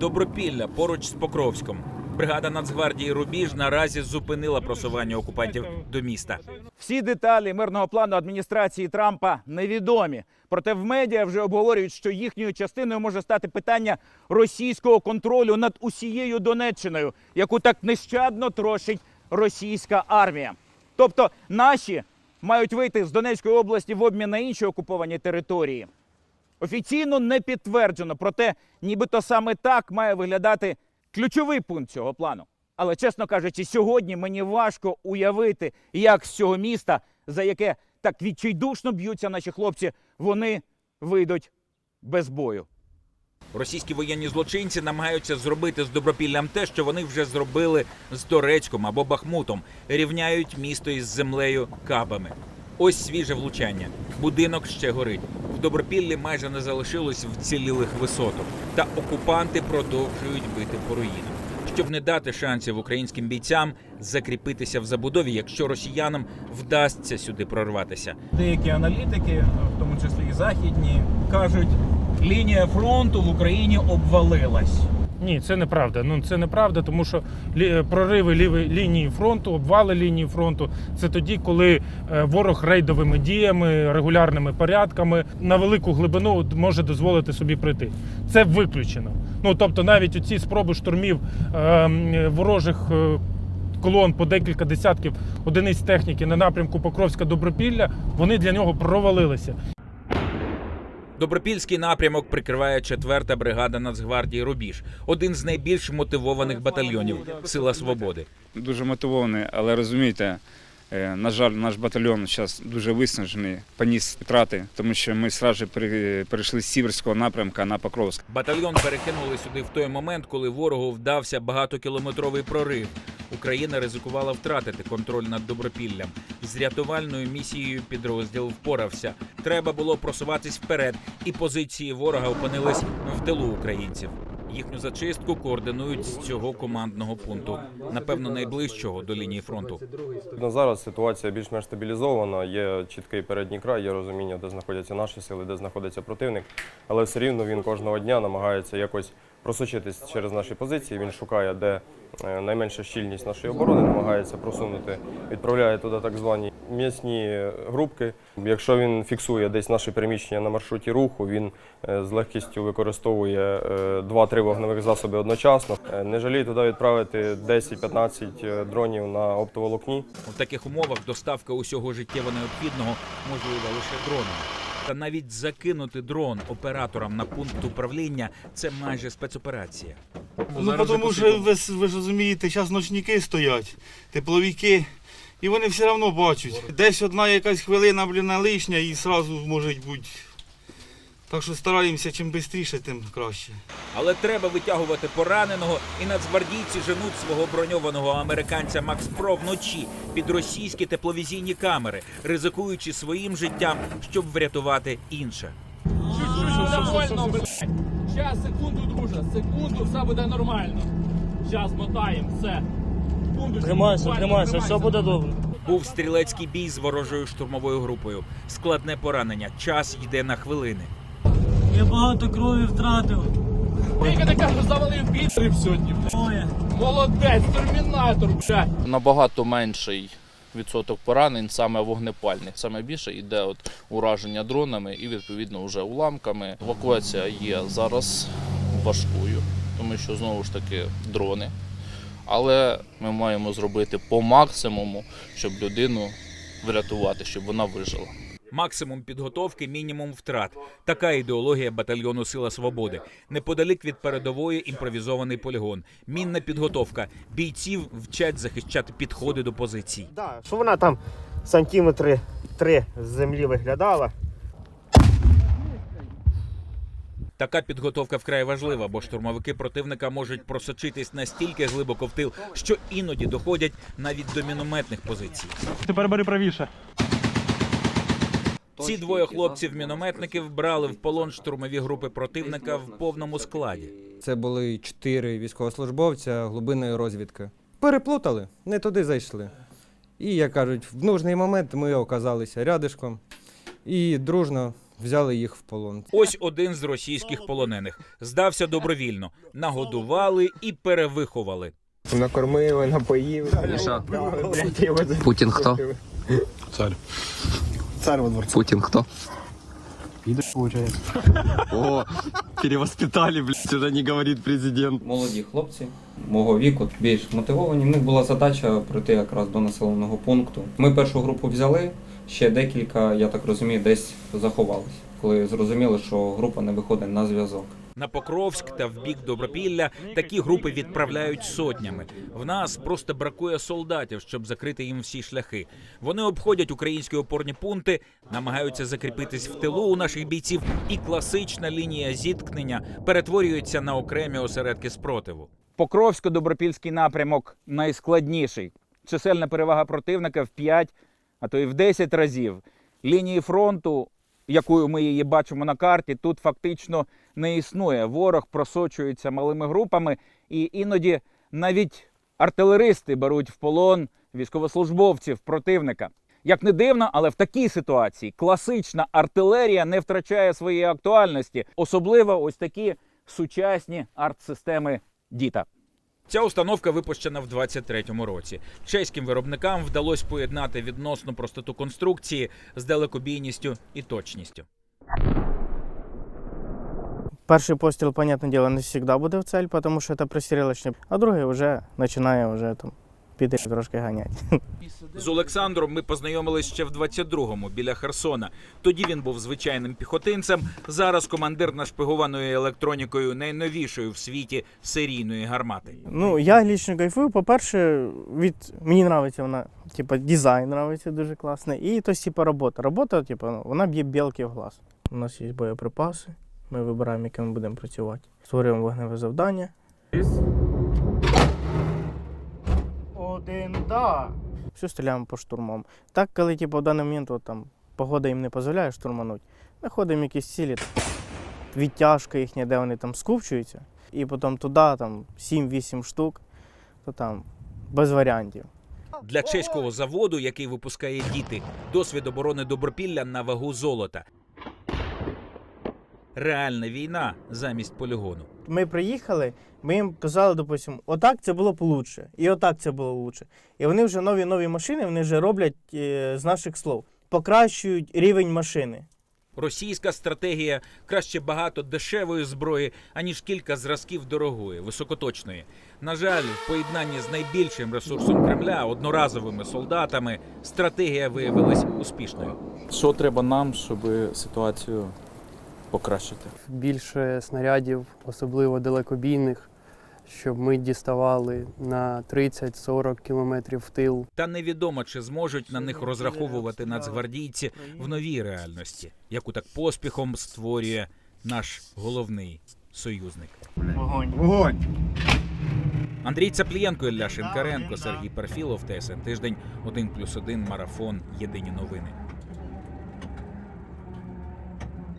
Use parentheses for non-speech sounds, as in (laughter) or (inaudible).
Добропілля поруч з Покровськом. Бригада Нацгвардії Рубіж наразі зупинила просування окупантів до міста. Всі деталі мирного плану адміністрації Трампа невідомі. Проте в медіа вже обговорюють, що їхньою частиною може стати питання російського контролю над усією Донеччиною, яку так нещадно трощить російська армія. Тобто наші мають вийти з Донецької області в обмін на інші окуповані території. Офіційно не підтверджено, проте нібито саме так має виглядати ключовий пункт цього плану. Але, чесно кажучи, сьогодні мені важко уявити, як з цього міста, за яке так відчайдушно б'ються наші хлопці, вони вийдуть без бою. Російські воєнні злочинці намагаються зробити з Добропіллям те, що вони вже зробили з Торецьком або Бахмутом. Рівняють місто із землею кабами. Ось свіже влучання. Будинок ще горить. Добропіллі майже не залишилось вцілілих висоток. Та окупанти продовжують бити по руїнах. Щоб не дати шансів українським бійцям закріпитися в забудові, якщо росіянам вдасться сюди прорватися. Деякі аналітики, в тому числі і західні, кажуть, лінія фронту в Україні обвалилась. Ні, це неправда. Ну це неправда, тому що лі- прориви лівої лінії фронту, обвали лінії фронту це тоді, коли е, ворог рейдовими діями, регулярними порядками на велику глибину може дозволити собі прийти. Це виключено. Ну тобто, навіть оці спроби штурмів е, ворожих. е, Колон по декілька десятків одиниць техніки на напрямку Покровська Добропілля вони для нього провалилися. Добропільський напрямок прикриває 4-та бригада Нацгвардії Рубіж, один з найбільш мотивованих батальйонів Сила Свободи. дуже мотивований, але розумієте, на жаль, наш батальйон зараз дуже виснажений, поніс втрати, тому що ми пере- перейшли з сіверського напрямка на Покровськ. Батальйон перекинули сюди в той момент, коли ворогу вдався багатокілометровий прорив. Україна ризикувала втратити контроль над Добропіллям. З рятувальною місією підрозділ впорався. Треба було просуватись вперед, і позиції ворога опинились в тилу українців. Їхню зачистку координують з цього командного пункту, напевно, найближчого до лінії фронту. На зараз ситуація більш-менш стабілізована, є чіткий передній край, є розуміння, де знаходяться наші сили, де знаходиться противник. Але все рівно він кожного дня намагається якось просочитись через наші позиції. Він шукає, де е, найменша щільність нашої оборони, намагається просунути, відправляє туди так звані м'ясні групки. Якщо він фіксує десь наші переміщення на маршруті руху, він е, з легкістю використовує е, два-три вогневих засоби одночасно. Е, Не жаліє туди відправити 10-15 дронів на оптоволокні. У таких умовах доставка усього життєво необхідного можлива лише дроном. Та навіть закинути дрон операторам на пункт управління це майже спецоперація. Ну, тому що ви, с- ви ж розумієте, зараз ночники стоять, тепловики, і вони все одно бачать. Десь одна якась хвилина, блін, лишня і одразу може бути. Так що стараємося чим швидше, тим краще. Але треба витягувати пораненого, і нацгвардійці женуть свого броньованого американця Макс Про вночі під російські тепловізійні камери, ризикуючи своїм життям, щоб врятувати інше. Щас, секунду, друже, секунду, все буде нормально. Щас мотаємо, все. Тримайся, тримайся, все буде добре. Був стрілецький бій з ворожою штурмовою групою. Складне поранення. Час йде на хвилини. Я багато крові втратив. Тільки не кажу, завалив підрив сьогодні, блядь. Молодець, термінатор, блядь. набагато менший відсоток поранень саме вогнепальних. Саме більше йде от ураження дронами і відповідно вже уламками. Евакуація є зараз важкою, тому що знову ж таки дрони. Але ми маємо зробити по максимуму, щоб людину врятувати, щоб вона вижила. Максимум підготовки, мінімум втрат. Така ідеологія батальйону Сила Свободи. Неподалік від передової імпровізований полігон. Мінна підготовка. Бійців вчать захищати підходи до позицій. Да, що вона там сантиметри три з землі виглядала. Така підготовка вкрай важлива, бо штурмовики противника можуть просочитись настільки глибоко в тил, що іноді доходять навіть до мінометних позицій. Тепер бери правіше. Ці двоє хлопців-мінометників брали в полон штурмові групи противника в повному складі. Це були чотири військовослужбовця глибинної розвідки. Переплутали, не туди зайшли. І, як кажуть, в нужний момент ми оказалися рядишком і дружно взяли їх в полон. Ось один з російських полонених здався добровільно, нагодували і перевиховали. Накормили, напоїли. Путін хто? Цар. Цар во дворце. Путин хто? Пидор, получается. (laughs) О, перевоспитали, блядь, уже не говорит президент. Молоді хлопці мого віку більш мотивовані. В них була задача пройти якраз до населеного пункту. Ми першу групу взяли, ще декілька, я так розумію, десь заховались, коли зрозуміли, що група не виходить на зв'язок. На Покровськ та в бік Добропілля такі групи відправляють сотнями. В нас просто бракує солдатів, щоб закрити їм всі шляхи. Вони обходять українські опорні пункти, намагаються закріпитись в тилу у наших бійців, і класична лінія зіткнення перетворюється на окремі осередки спротиву. Покровсько-добропільський напрямок найскладніший. Чисельна перевага противника в 5, а то й в 10 разів. Лінії фронту, якою ми її бачимо на карті, тут фактично не існує. Ворог просочується малими групами, і іноді навіть артилеристи беруть в полон військовослужбовців противника. Як не дивно, але в такій ситуації класична артилерія не втрачає своєї актуальності, особливо ось такі сучасні артсистеми Діта. Ця установка випущена в 23-му році. Чеським виробникам вдалося поєднати відносну простоту конструкції з далекобійністю і точністю. Перший постріл, понятне діло, не завжди буде в цель, тому що це пристрілочне, а другий вже починає вже там піде трошки ганяти. З Олександром ми познайомились ще в 22-му біля Херсона. Тоді він був звичайним піхотинцем. Зараз командир нашпигованою електронікою найновішої в світі серійної гармати. Ну, я лічно кайфую. По-перше, від мені подобається вона, типу, дизайн подобається дуже класний. І то типу, робота. Робота, типу, вона б'є білки в глаз. У нас є боєприпаси. Ми вибираємо, якими будемо працювати. Створюємо вогневе завдання. Один да. Все стріляємо по штурмам. Так, коли типу, в даний момент от, там, погода їм не дозволяє штурманути, знаходимо якісь цілі, відтяжка їхня, де вони там скупчуються, і потім туди там 7-8 штук, то там без варіантів. Для чеського заводу, який випускає діти, досвід оборони Добропілля на вагу золота. Реальна війна замість полігону. Ми приїхали, ми їм казали, допустимо, отак це було б лучше, і отак це було лучше. І вони вже нові нові машини, вони вже роблять е, з наших слов, покращують рівень машини. Російська стратегія краще багато дешевої зброї, аніж кілька зразків дорогої, високоточної. На жаль, в поєднанні з найбільшим ресурсом Кремля, одноразовими солдатами, стратегія виявилась успішною. Що треба нам, щоб ситуацію покращити? Більше снарядів, особливо далекобійних, щоб ми діставали на 30-40 кілометрів в тил. Та невідомо, чи зможуть на них розраховувати нацгвардійці в новій реальності, яку так поспіхом створює наш головний союзник. Вогонь. Вогонь! Андрій Цаплієнко, Ілля Шинкаренко, Сергій Перфілов, ТСН Тиждень, 1+,1 марафон. Єдині новини.